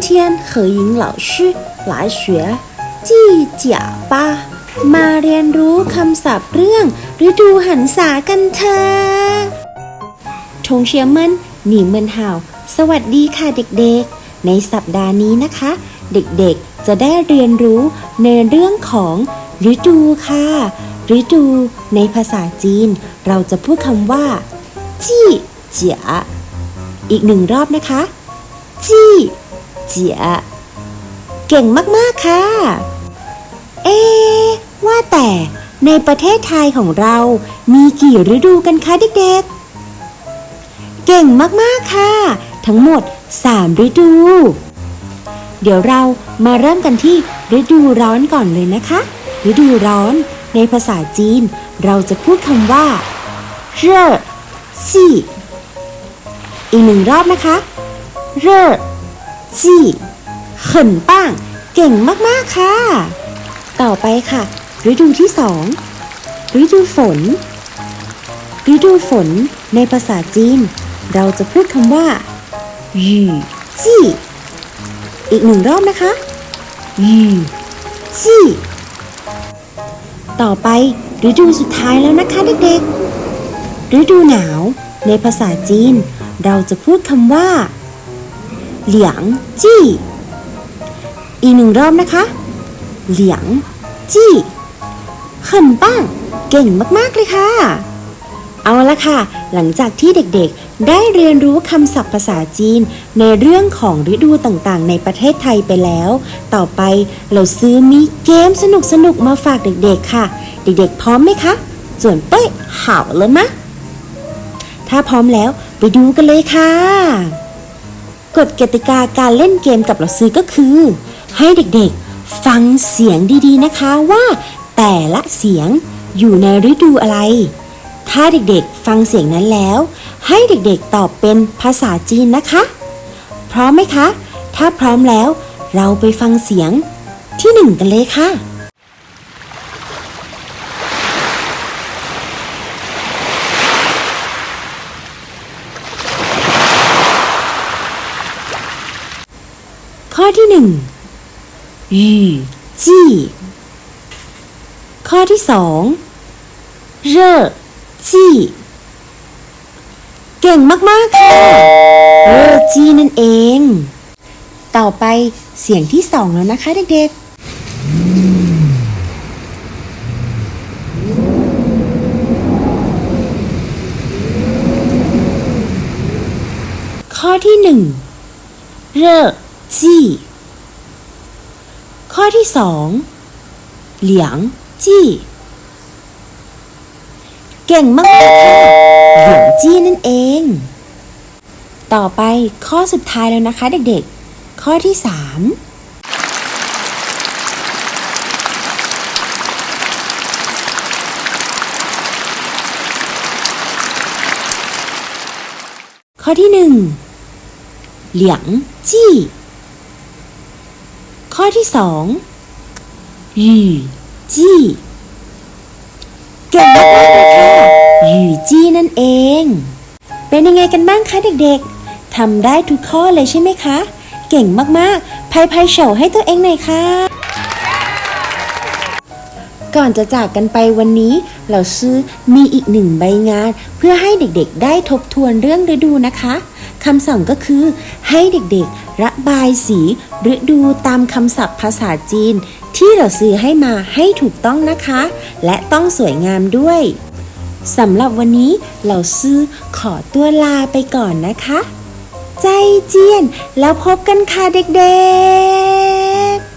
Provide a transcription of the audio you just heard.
天和尹老师来学จีจ๋าป้ามาเรียนรู้คำศัพท์เรื่องฤดูหันษากันเถอะทงเชียเมินหนีเมินห่าว สวัสดีค่ะเด็กๆ ในสัปดาห์นี้นะคะ เด็กๆจะได้เรียนรู้ในเรื่องของฤดูค่ะ ฤดูในภาษาจีน เราจะพูดคำว่าจี้เจียอีกหนึ่งรอบนะคะ จี้ เจียเก่งมากๆค่ะ เอ๊ว่าแต่ในประเทศไทยของเรามีกี่ฤดูกันคะเด็กๆ เก่งมากๆค่ะ ทั้งหมด 3 ฤดู เดี๋ยวเรามาเริ่มกันที่ฤดูร้อนก่อนเลยนะคะ ฤดูร้อนในภาษาจีน เราจะพูดคำว่าเร่อจี้อีกหนึ่งรอบนะคะ เร่อ จี้เขินป้าง เก่งมากๆค่ะ ต่อไปค่ะ ฤดูที่สองฤดูฝน ฤดูฝนในภาษาจีน เราจะพูดคำว่าหยู่จี้อีกหนึ่งรอบนะคะหยู่จี้ต่อไปฤดูสุดท้ายแล้วนะคะเด็กๆฤดูหนาว ในภาษาจีน เราจะพูดคำว่า เหลียงจี้ อีกหนึ่งรอบนะคะ เหลียงจี้เขินป้าง เก่งมากๆเลยค่ะ เอาละค่ะ หลังจากที่เด็กๆ ได้เรียนรู้คำศัพท์ภาษาจีน ในเรื่องของฤดูต่างๆ ในประเทศไทยไปแล้ว ต่อไปเราซื้อมีเกมสนุกๆ มาฝากเด็กๆ ค่ะ เด็กๆ พร้อมไหมคะ ส่วนเป้ยห่าวเลยมะ ถ้าพร้อมแล้วไปดูกันเลยค่ะ กฎกติกาการเล่นเกมกับเราซื้อก็คือ ให้เด็กๆ ฟังเสียงดีๆนะคะว่า แต่ละเสียงอยู่ในฤดูอะไร ถ้าเด็กๆฟังเสียงนั้นแล้ว ให้เด็กๆตอบเป็นภาษาจีนนะคะ พร้อมไหมคะ ถ้าพร้อมแล้ว เราไปฟังเสียงที่หนึ่งกันเลยค่ะ อที่หนึ่ง雨จี้ ข้อที่สองเร่อจี้ เก่งมาก ๆ ค่ะ เร่อจี้นั่นเอง ต่อไปเสียงที่สองแล้วนะคะเด็ก ๆข้อที่หนึ่งเร่อ จี้ ข้อที่สองเหลียงจี้ เก่งมากๆค่ะเหลียงจี้นั่นเอง ต่อไปข้อสุดท้ายแล้วนะคะเด็กๆ ข้อที่สามข้อที่หนึ่งเหลียงจี้ ข้อที่สองหยู่จี้เก่งมากเลยค่ะหยู่จี้นั่นเอง เป็นยังไงกันบ้างคะเด็กๆทำได้ทุกข้อเลยใช่ไหมคะ เก่งมากๆพายพายโฉาให้ตัวเองหน่อยค่ะ ก่อนจะจากกันไปวันนี้ เราซื้อมีอีกหนึ่งใบงาน เพื่อให้เด็กๆ ได้ทบทวนเรื่องฤดูนะคะ คำสั่งก็คือ ให้เด็กๆ ระบายสีหรือดูตามคำศัพท์ภาษาจีน ที่เราซื้อให้มาให้ถูกต้องนะคะ และต้องสวยงามด้วยสำหรับวันนี้เราซื้อขอตัวลาไปก่อนนะคะ ใจเจียนแล้วพบกันค่ะเด็กๆ